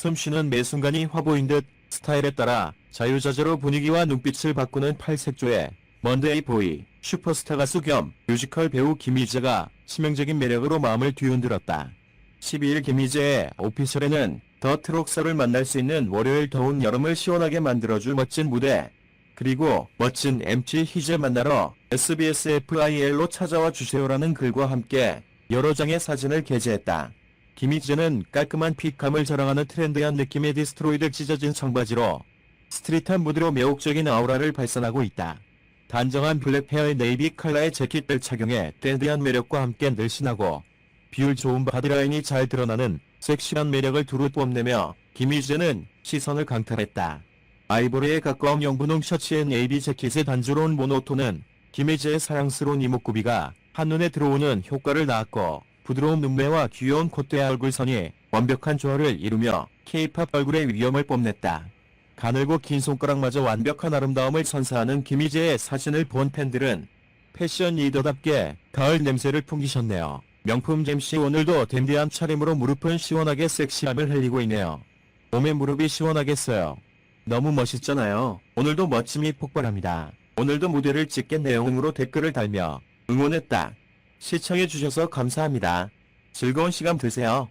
숨쉬는 매 순간이 화보인 듯 스타일에 따라 자유자재로 분위기와 눈빛을 바꾸는 팔색조의 먼데이 보이, 슈퍼스타 가수 겸 뮤지컬 배우 김희재가 치명적인 매력으로 마음을 뒤흔들었다. 12일 김희재의 오피셜에는 더 트록서를 만날 수 있는 월요일 더운 여름을 시원하게 만들어줄 멋진 무대, 그리고 멋진 MC 희재 만나러 SBS FIL로 찾아와 주세요라는 글과 함께 여러 장의 사진을 게재했다. 김희재는 깔끔한 핏감을 자랑하는 트렌드한 느낌의 디스트로이드 찢어진 청바지로 스트릿한 무드로 매혹적인 아우라를 발산하고 있다. 단정한 블랙 헤어의 네이비 컬러의 재킷을 착용해 댄디한 매력과 함께 늘씬하고 비율 좋은 바디라인이 잘 드러나는 섹시한 매력을 두루 뽐내며 김희재는 시선을 강탈했다. 아이보리에 가까운 영분홍 셔츠에 네이비 재킷의 단조로운 모노톤은 김희재의 사랑스러운 이목구비가 한눈에 들어오는 효과를 낳았고 부드러운 눈매와 귀여운 콧대 얼굴선이 완벽한 조화를 이루며 케이팝 얼굴의 위엄을 뽐냈다. 가늘고 긴 손가락마저 완벽한 아름다움을 선사하는 김희재의 사진을 본 팬들은 패션 리더답게 가을 냄새를 풍기셨네요. 명품 잼씨 오늘도 댄디한 차림으로 무릎은 시원하게 섹시함을 흘리고 있네요. 몸에 무릎이 시원하겠어요. 너무 멋있잖아요. 오늘도 멋짐이 폭발합니다. 오늘도 무대를 찍겠네요으로 댓글을 달며 응원했다. 시청해주셔서 감사합니다. 즐거운 시간 되세요.